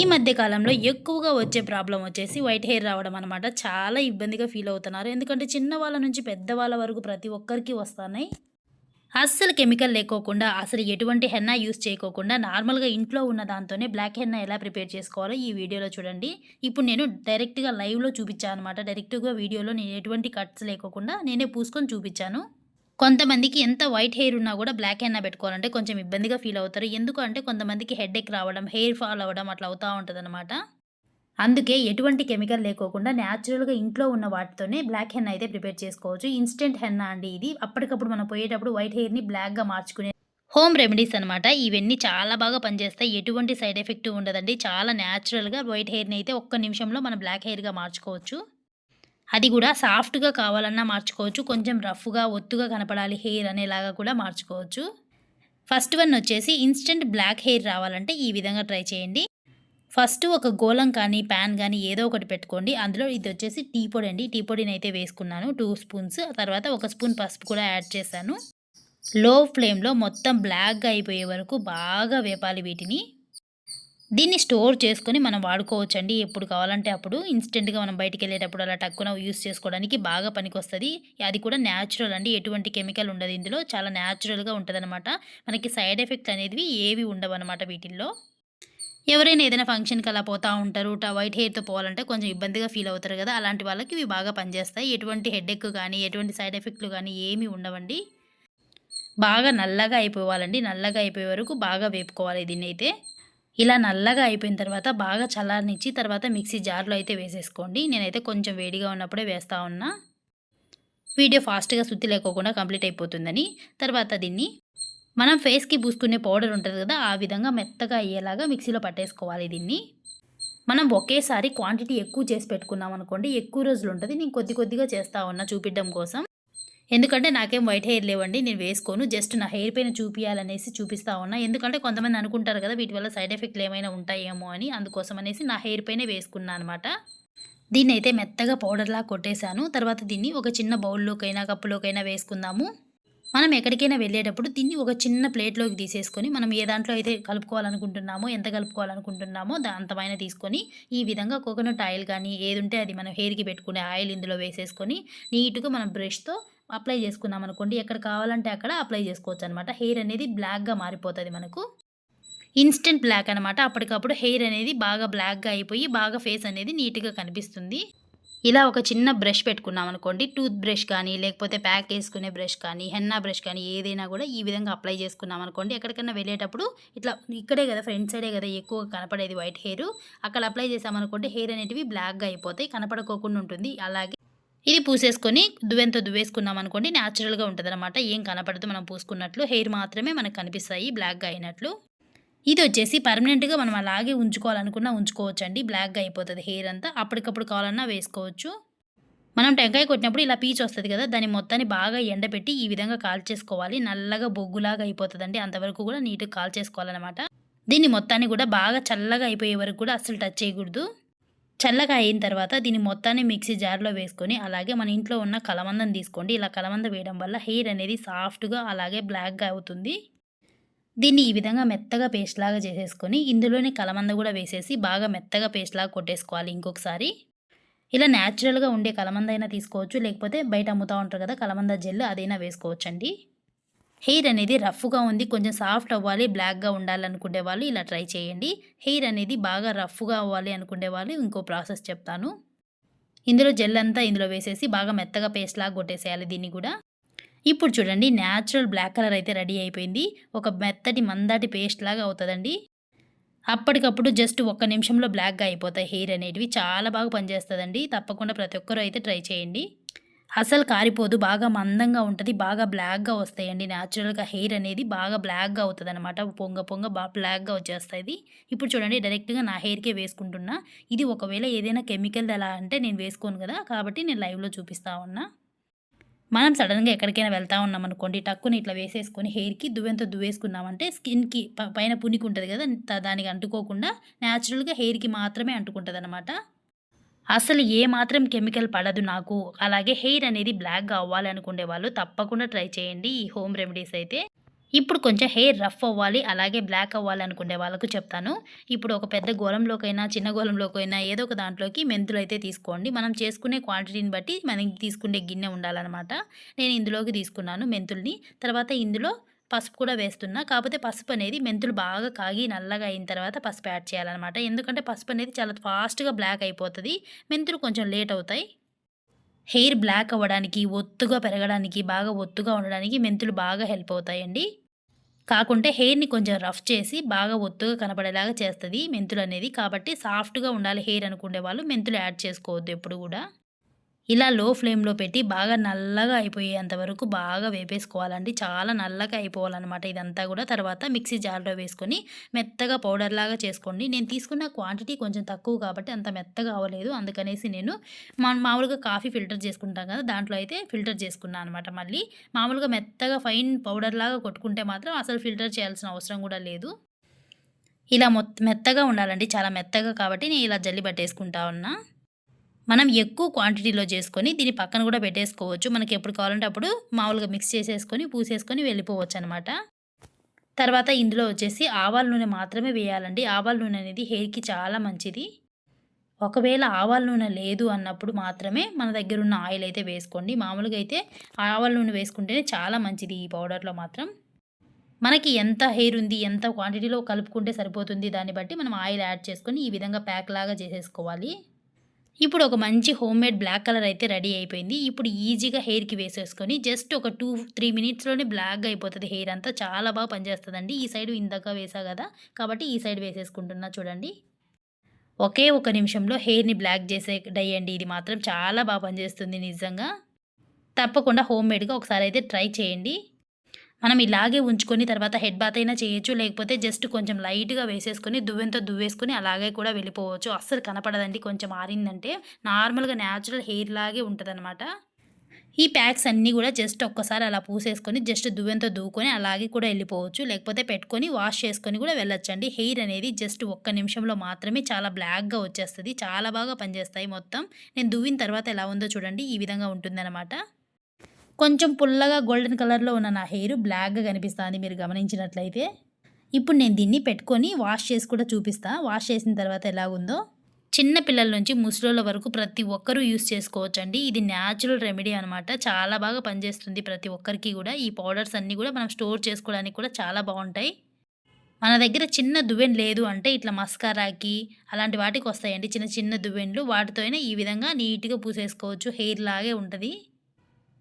ఈ మధ్య కాలంలో ఎక్కువగా వచ్చే ప్రాబ్లం వచ్చేసి వైట్ హెయిర్ రావడం అనమాట చాలా ఇబ్బందిగా ఫీల్ అవుతున్నారు. ఎందుకంటే చిన్న వాళ్ళ నుంచి పెద్ద వాళ్ళ వరకు ప్రతి ఒక్కరికి వస్తున్నాయి. అస్సలు కెమికల్ లేకోకుండా అసలు ఎటువంటి హెన్నా యూస్ చేయకోకుండా నార్మల్గా ఇంట్లో ఉన్న దాంతోనే బ్లాక్ హెన్నా ఎలా ప్రిపేర్ చేసుకోవాలో ఈ వీడియోలో చూడండి. ఇప్పుడు నేను డైరెక్ట్గా లైవ్లో చూపించాను అనమాట డైరెక్ట్గా వీడియోలో నేను ఎటువంటి కట్స్ లేకోకుండా నేనే పూసుకొని చూపించాను. కొంతమందికి ఎంత వైట్ హెయిర్ ఉన్నా కూడా బ్లాక్ హెన్నా పెట్టుకోవాలంటే కొంచెం ఇబ్బందిగా ఫీల్ అవుతారు. ఎందుకంటే కొంతమందికి హెడ్ ఎక్ రావడం హెయిర్ ఫాల్ అవ్వడం అట్లా అవుతూ ఉంటుంది అందుకే ఎటువంటి కెమికల్ లేకోకుండా న్యాచురల్గా ఇంట్లో ఉన్న వాటితోనే బ్లాక్ హెన్ అయితే ప్రిపేర్ చేసుకోవచ్చు. ఇన్స్టెంట్ హెన్నా అండి ఇది. అప్పటికప్పుడు మనం పోయేటప్పుడు వైట్ హెయిర్ని బ్లాక్గా మార్చుకునే హోమ్ రెమెడీస్ అనమాట ఇవన్నీ చాలా బాగా పనిచేస్తాయి. ఎటువంటి సైడ్ ఎఫెక్ట్ ఉండదండి. చాలా న్యాచురల్గా వైట్ హెయిర్ని అయితే ఒక్క నిమిషంలో మనం బ్లాక్ హెయిర్గా మార్చుకోవచ్చు. అది కూడా సాఫ్ట్గా కావాలన్నా మార్చుకోవచ్చు. కొంచెం రఫ్గా ఒత్తుగా కనపడాలి హెయిర్ అనేలాగా కూడా మార్చుకోవచ్చు. ఫస్ట్ వన్ వచ్చేసి ఇన్స్టెంట్ బ్లాక్ హెయిర్ రావాలంటే ఈ విధంగా ట్రై చేయండి. ఫస్ట్ ఒక గోళం కానీ ప్యాన్ కానీ ఏదో ఒకటి పెట్టుకోండి. అందులో ఇది వచ్చేసి టీ పొడి అండి. టీ పొడిని అయితే వేసుకున్నాను. Two spoons. తర్వాత ఒక స్పూన్ పసుపు కూడా యాడ్ చేశాను. లో ఫ్లేమ్లో మొత్తం బ్లాక్గా అయిపోయే వరకు బాగా వేపాలి వీటిని. దీన్ని స్టోర్ చేసుకొని మనం వాడుకోవచ్చు అండి ఎప్పుడు కావాలంటే అప్పుడు. ఇన్స్టెంట్గా మనం బయటికి వెళ్ళేటప్పుడు అలా టక్కున యూస్ చేసుకోవడానికి బాగా పనికొస్తుంది. అది కూడా న్యాచురల్ అండి. ఎటువంటి కెమికల్ ఉండదు ఇందులో. చాలా న్యాచురల్గా ఉంటుందన్నమాట. మనకి సైడ్ ఎఫెక్ట్స్ అనేవి ఏవి ఉండవు అనమాట వీటిల్లో. ఎవరైనా ఏదైనా ఫంక్షన్కి అలా పోతూ ఉంటారు. వైట్ హెయిర్తో పోవాలంటే కొంచెం ఇబ్బందిగా ఫీల్ అవుతారు కదా. అలాంటి వాళ్ళకి ఇవి బాగా పనిచేస్తాయి. ఎటువంటి హెడేక్ కానీ ఎటువంటి సైడ్ ఎఫెక్ట్లు కానీ ఏమీ ఉండవండి. బాగా నల్లగా అయిపోవాలండి. నల్లగా అయిపోయే వరకు బాగా వేపుకోవాలి దీన్ని అయితే ఇలా నల్లగా అయిపోయిన తర్వాత బాగా చల్లారనిచ్చి తర్వాత మిక్సీ జార్లో అయితే వేసేసుకోండి. నేనైతే కొంచెం వేడిగా ఉన్నప్పుడే వేస్తూ ఉన్నా. వీడియో ఫాస్ట్గా శుద్ధి లేకోకుండా కంప్లీట్ అయిపోతుందని. తర్వాత దీన్ని మనం ఫేస్కి పూసుకునే పౌడర్ ఉంటుంది కదా ఆ విధంగా మెత్తగా అయ్యేలాగా మిక్సీలో పట్టేసుకోవాలి దీన్ని. మనం ఒకేసారి క్వాంటిటీ ఎక్కువ చేసి పెట్టుకున్నాం అనుకోండి ఎక్కువ రోజులు ఉంటుంది. నేను కొద్ది కొద్దిగా చేస్తూ ఉన్నా చూపించడం కోసం. ఎందుకంటే నాకేం వైట్ హెయిర్ లేవండి నేను వేసుకోను. జస్ట్ నా హెయిర్ పైన చూపించాలనేసి చూపిస్తా ఉన్నా. ఎందుకంటే కొంతమంది అనుకుంటారు కదా వీటి వల్ల సైడ్ ఎఫెక్ట్లు ఏమైనా ఉంటాయేమో అని. అందుకోసం అనేసి నా హెయిర్ పైనే వేసుకున్నా అనమాట దీన్ని అయితే మెత్తగా పౌడర్లా కొట్టేశాను. తర్వాత దీన్ని ఒక చిన్న బౌల్లోకైనా కప్పులోకైనా వేసుకుందాము. మనం ఎక్కడికైనా వెళ్ళేటప్పుడు దీన్ని ఒక చిన్న ప్లేట్లోకి తీసేసుకొని మనం ఏ దాంట్లో అయితే కలుపుకోవాలనుకుంటున్నామో ఎంత కలుపుకోవాలనుకుంటున్నామో అంతమైన తీసుకొని ఈ విధంగా కోకోనట్ ఆయిల్ కానీ ఏది ఉంటే అది మనం హెయిర్కి పెట్టుకునే ఆయిల్ ఇందులో వేసేసుకొని నీట్గా మనం బ్రష్తో అప్లై చేసుకున్నాం అనుకోండి. ఎక్కడ కావాలంటే అక్కడ అప్లై చేసుకోవచ్చు అనమాట హెయిర్ అనేది బ్లాక్గా మారిపోతుంది మనకు. ఇన్స్టెంట్ బ్లాక్ అనమాట అప్పటికప్పుడు హెయిర్ అనేది బాగా బ్లాక్గా అయిపోయి బాగా ఫేస్ అనేది నీట్గా కనిపిస్తుంది. ఇలా ఒక చిన్న బ్రష్ పెట్టుకున్నాం అనుకోండి. టూత్ బ్రష్ కానీ లేకపోతే ప్యాక్ వేసుకునే బ్రష్ కానీ హెన్నా బ్రష్ కానీ ఏదైనా కూడా ఈ విధంగా అప్లై చేసుకున్నాం అనుకోండి. ఎక్కడికైనా వెళ్ళేటప్పుడు ఇట్లా ఇక్కడే కదా ఫ్రంట్ సైడే కదా ఎక్కువ కనపడేది వైట్ హెయిర్. అక్కడ అప్లై చేసామనుకోండి హెయిర్ అనేటివి బ్లాక్గా అయిపోతాయి కనపడకోకుండా ఉంటుంది. అలాగే ఇది పూసేసుకొని దువ్వెంతో దువ్వేసుకున్నాం అనుకోండి న్యాచురల్గా ఉంటుంది అనమాట ఏం కనపడదు మనం పూసుకున్నట్లు. హెయిర్ మాత్రమే మనకు కనిపిస్తాయి బ్లాక్గా అయినట్లు. ఇది వచ్చేసి పర్మనెంట్గా మనం అలాగే ఉంచుకోవాలనుకున్నా ఉంచుకోవచ్చండి. బ్లాక్గా అయిపోతుంది హెయిర్ అంతా. అప్పటికప్పుడు కావాలన్నా వేసుకోవచ్చు. మనం టెంకాయ కొట్టినప్పుడు ఇలా పీచ్ వస్తుంది కదా దాని మొత్తాన్ని బాగా ఎండబెట్టి ఈ విధంగా కాల్చేసుకోవాలి. నల్లగా బొగ్గులాగా అయిపోతుందండి. అంతవరకు కూడా నీట్గా కాల్చేసుకోవాలన్నమాట. దీన్ని మొత్తాన్ని కూడా బాగా చల్లగా అయిపోయే వరకు కూడా అస్సలు టచ్ చేయకూడదు. చల్లగా అయిన తర్వాత దీన్ని మొత్తాన్ని మిక్సీ జార్లో వేసుకొని అలాగే మన ఇంట్లో ఉన్న కలమందం తీసుకోండి. ఇలా కలమంద వేయడం వల్ల హెయిర్ అనేది సాఫ్ట్గా అలాగే బ్లాక్గా అవుతుంది. దీన్ని ఈ విధంగా మెత్తగా పేస్ట్ లాగా చేసేసుకొని ఇందులోనే కలమంద కూడా వేసేసి బాగా మెత్తగా పేస్ట్ లాగా కొట్టేసుకోవాలి ఇంకొకసారి. ఇలా న్యాచురల్గా ఉండే కలమంద అయినా తీసుకోవచ్చు. లేకపోతే బయట అమ్ముతూ ఉంటారు కదా కలమంద జెల్ అదైనా వేసుకోవచ్చండి. హెయిర్ అనేది రఫ్గా ఉంది కొంచెం సాఫ్ట్ అవ్వాలి బ్లాక్గా ఉండాలనుకునే వాళ్ళు ఇలా ట్రై చేయండి. హెయిర్ అనేది బాగా రఫ్గా అవ్వాలి అనుకునే వాళ్ళు ఇంకో ప్రాసెస్ చెప్తాను. ఇందులో జెల్ అంతా ఇందులో వేసేసి బాగా మెత్తగా పేస్ట్ లాగా కొట్టేసేయాలి దీన్ని కూడా. ఇప్పుడు చూడండి న్యాచురల్ బ్లాక్ కలర్ అయితే రెడీ అయిపోయింది. ఒక మెత్తటి మందాటి పేస్ట్ లాగా అవుతుందండి. అప్పటికప్పుడు జస్ట్ ఒక్క నిమిషంలో బ్లాక్గా అయిపోతాయి హెయిర్ అనేటివి. చాలా బాగా పనిచేస్తుందండి. తప్పకుండా ప్రతి ఒక్కరూ అయితే ట్రై చేయండి. అసలు కారిపోదు బాగా మందంగా ఉంటుంది బాగా బ్లాక్గా వస్తాయండి. న్యాచురల్గా హెయిర్ అనేది బాగా బ్లాక్గా అవుతుంది అనమాట పొంగ పొంగ బాగా బ్లాక్గా వచ్చేస్తుంది. ఇప్పుడు చూడండి డైరెక్ట్గా నా హెయిర్కే వేసుకుంటున్నా. ఇది ఒకవేళ ఏదైనా కెమికల్ అలా అంటే నేను వేసుకోను కదా కాబట్టి నేను లైవ్లో చూపిస్తా ఉన్నా. మనం సడన్గా ఎక్కడికైనా వెళ్తా ఉన్నాం అనుకోండి టక్కుని ఇట్లా వేసేసుకొని హెయిర్కి దువ్వెంతో దువ్వేసుకున్నామంటే స్కిన్కి పైన పునికి ఉంటుంది కదా దానికి అంటుకోకుండా న్యాచురల్గా హెయిర్కి మాత్రమే అంటుకుంటుంది అనమాట అసలు ఏ మాత్రం కెమికల్ పడదు నాకు. అలాగే హెయిర్ అనేది బ్లాక్గా అవ్వాలనుకునే వాళ్ళు తప్పకుండా ట్రై చేయండి ఈ హోమ్ రెమెడీస్ అయితే. ఇప్పుడు కొంచెం హెయిర్ రఫ్ అవ్వాలి అలాగే బ్లాక్ అవ్వాలనుకునే వాళ్ళకు చెప్తాను. ఇప్పుడు ఒక పెద్ద గోళంలోకైనా చిన్న గోళంలోకైనా ఏదో ఒక దాంట్లోకి మెంతులు అయితే తీసుకోండి. మనం చేసుకునే క్వాంటిటీని బట్టి మనం తీసుకునే గిన్నె ఉండాలన్నమాట. నేను ఇందులోకి తీసుకున్నాను మెంతుల్ని. తర్వాత ఇందులో పసుపు కూడా వేస్తున్నా. కాకపోతే పసుపు అనేది మెంతులు బాగా కాగి నల్లగా అయిన తర్వాత పసుపు యాడ్ చేయాలన్నమాట. ఎందుకంటే పసుపు అనేది చాలా ఫాస్ట్గా బ్లాక్ అయిపోతుంది. మెంతులు కొంచెం లేట్ అవుతాయి. హెయిర్ బ్లాక్ అవ్వడానికి ఒత్తుగా పెరగడానికి బాగా ఒత్తుగా ఉండడానికి మెంతులు బాగా హెల్ప్ అవుతాయండి. కాకుంటే హెయిర్ని కొంచెం రఫ్ చేసి బాగా ఒత్తుగా కనపడేలాగా చేస్తుంది మెంతులు అనేది. కాబట్టి సాఫ్ట్గా ఉండాలి హెయిర్ అనుకునే వాళ్ళు మెంతులు యాడ్ చేసుకోవద్దు ఎప్పుడు కూడా. ఇలా లో ఫ్లేమ్లో పెట్టి బాగా నల్లగా అయిపోయేంత వరకు బాగా వేపేసుకోవాలండి. చాలా నల్లగా అయిపోవాలన్నమాట ఇదంతా కూడా. తర్వాత మిక్సీ జార్లో వేసుకొని మెత్తగా పౌడర్ లాగా చేసుకోండి. నేను తీసుకున్న క్వాంటిటీ కొంచెం తక్కువ కాబట్టి అంత మెత్తగా అవ్వలేదు. అందుకనేసి నేను మా మామూలుగా కాఫీ ఫిల్టర్ చేసుకుంటాం కదా దాంట్లో అయితే ఫిల్టర్ చేసుకున్నాను అనమాట మళ్ళీ మామూలుగా మెత్తగా ఫైన్ పౌడర్ లాగా కొట్టుకుంటే మాత్రం అసలు ఫిల్టర్ చేయాల్సిన అవసరం కూడా లేదు. ఇలా మొత్తం మెత్తగా ఉండాలండి. చాలా మెత్తగా కాబట్టి నేను ఇలా జల్లి పట్టేసుకుంటా ఉన్నా. మనం ఎక్కువ క్వాంటిటీలో చేసుకొని దీన్ని పక్కన కూడా పెట్టేసుకోవచ్చు. మనకి ఎప్పుడు కావాలంటే అప్పుడు మామూలుగా మిక్స్ చేసేసుకొని పూసేసుకొని వెళ్ళిపోవచ్చు అనమాట తర్వాత ఇందులో వచ్చేసి ఆవాల నూనె మాత్రమే వేయాలండి. ఆవాల నూనె అనేది హెయిర్కి చాలా మంచిది. ఒకవేళ ఆవాల నూనె లేదు అన్నప్పుడు మాత్రమే మన దగ్గర ఉన్న ఆయిల్ అయితే వేసుకోండి. మామూలుగా అయితే ఆవాల నూనె వేసుకుంటేనే చాలా మంచిది ఈ పౌడర్లో మాత్రం. మనకి ఎంత హెయిర్ ఉంది ఎంత క్వాంటిటీలో కలుపుకుంటే సరిపోతుంది దాన్ని బట్టి మనం ఆయిల్ యాడ్ చేసుకొని ఈ విధంగా ప్యాక్ లాగా చేసేసుకోవాలి. ఇప్పుడు ఒక మంచి హోమ్ మేడ్ బ్లాక్ కలర్ అయితే రెడీ అయిపోయింది. ఇప్పుడు ఈజీగా హెయిర్కి వేసేసుకొని జస్ట్ ఒక టూ త్రీ మినిట్స్లోనే బ్లాక్గా అయిపోతుంది. హెయిర్ అంతా చాలా బాగా పనిచేస్తుందండి. ఈ సైడ్ ఇందాక వేసా కదా కాబట్టి ఈ సైడ్ వేసేసుకుంటున్నా చూడండి. ఒకే ఒక నిమిషంలో హెయిర్ని బ్లాక్ చేసే డై అండి. ఇది మాత్రం చాలా బాగా పనిచేస్తుంది నిజంగా. తప్పకుండా హోమ్ మేడ్గా ఒకసారి అయితే ట్రై చేయండి. మనం ఇలాగే ఉంచుకొని తర్వాత హెడ్ బాత్ అయినా చేయొచ్చు లేకపోతే జస్ట్ కొంచెం లైట్గా వేసేసుకొని దువ్వెంతో దువ్వేసుకొని అలాగే కూడా వెళ్ళిపోవచ్చు. అస్సలు కనపడదండి కొంచెం ఆరిందంటే. నార్మల్గా న్యాచురల్ హెయిర్ లాగే ఉంటుందన్నమాట. ఈ ప్యాక్స్ అన్నీ కూడా జస్ట్ ఒక్కసారి అలా పూసేసుకొని జస్ట్ దువ్వెంతో దువ్వుకొని అలాగే కూడా వెళ్ళిపోవచ్చు. లేకపోతే పెట్టుకొని వాష్ చేసుకొని కూడా వెళ్ళొచ్చండి. హెయిర్ అనేది జస్ట్ ఒక్క నిమిషంలో మాత్రమే చాలా బ్లాక్గా వచ్చేస్తుంది. చాలా బాగా పనిచేస్తాయి మొత్తం. నేను దువ్విన తర్వాత ఎలా ఉందో చూడండి. ఈ విధంగా ఉంటుందన్నమాట. కొంచెం పుల్లగా గోల్డెన్ కలర్లో ఉన్న నా హెయిర్ బ్లాక్గా కనిపిస్తుంది మీరు గమనించినట్లయితే. ఇప్పుడు నేను దీన్ని పెట్టుకొని వాష్ చేసి కూడా చూపిస్తా. వాష్ చేసిన తర్వాత ఎలా ఉందో చిన్న పిల్లల నుంచి ముసలోళ్ళ వరకు ప్రతి ఒక్కరూ యూస్ చేసుకోవచ్చండి. ఇది న్యాచురల్ రెమెడీ అనమాట చాలా బాగా పనిచేస్తుంది ప్రతి ఒక్కరికి కూడా. ఈ పౌడర్స్ అన్నీ కూడా మనం స్టోర్ చేసుకోవడానికి కూడా చాలా బాగుంటాయి. మన దగ్గర చిన్న దువ్వెన్ లేదు అంటే ఇట్లా మస్కారాకి అలాంటి వాటికి వస్తాయండి. చిన్న చిన్న దువ్వెన్లు వాటితోనే ఈ విధంగా నీట్గా పూసేసుకోవచ్చు. హెయిర్ లాగే ఉంటుంది.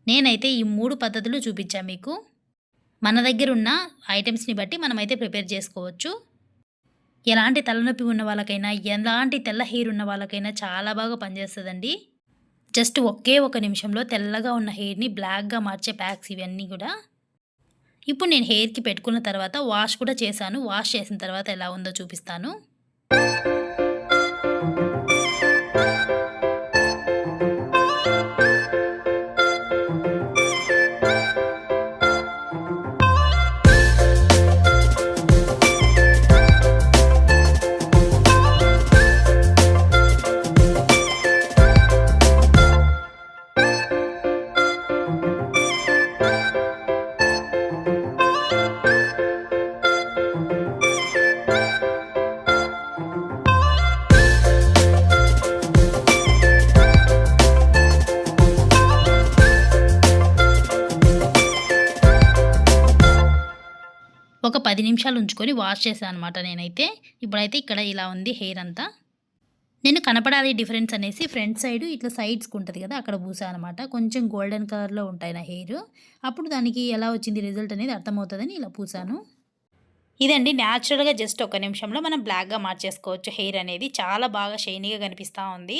నేనైతే ఈ మూడు పద్ధతులు చూపించాను మీకు. మన దగ్గర ఉన్న ఐటమ్స్ని బట్టి మనమైతే ప్రిపేర్ చేసుకోవచ్చు. ఎలాంటి తలనొప్పి ఉన్న వాళ్ళకైనా ఎలాంటి తెల్ల హెయిర్ ఉన్న వాళ్ళకైనా చాలా బాగా పనిచేస్తుందండి. జస్ట్ ఒకే ఒక నిమిషంలో తెల్లగా ఉన్న హెయిర్ని బ్లాక్గా మార్చే ప్యాక్స్ ఇవన్నీ కూడా. ఇప్పుడు నేను హెయిర్కి పెట్టుకున్న తర్వాత వాష్ కూడా చేశాను. వాష్ చేసిన తర్వాత ఎలా ఉందో చూపిస్తాను. పది నిమిషాలు ఉంచుకొని వాష్ చేశాను అనమాట నేనైతే. ఇప్పుడైతే ఇక్కడ ఇలా ఉంది హెయిర్ అంతా. నేను కనపడాలి డిఫరెన్స్ అనేసి ఫ్రంట్ సైడ్ ఇట్లా సైడ్స్కి ఉంటుంది కదా అక్కడ పూసా అనమాట కొంచెం గోల్డెన్ కలర్లో ఉంటాయి నా హెయిర్. అప్పుడు దానికి ఎలా వచ్చింది రిజల్ట్ అనేది అర్థమవుతుందని ఇలా పూసాను. ఇదండి న్యాచురల్గా జస్ట్ ఒక నిమిషంలో మనం బ్లాక్గా మార్చేసుకోవచ్చు హెయిర్ అనేది. చాలా బాగా షైనీగా కనిపిస్తూ ఉంది.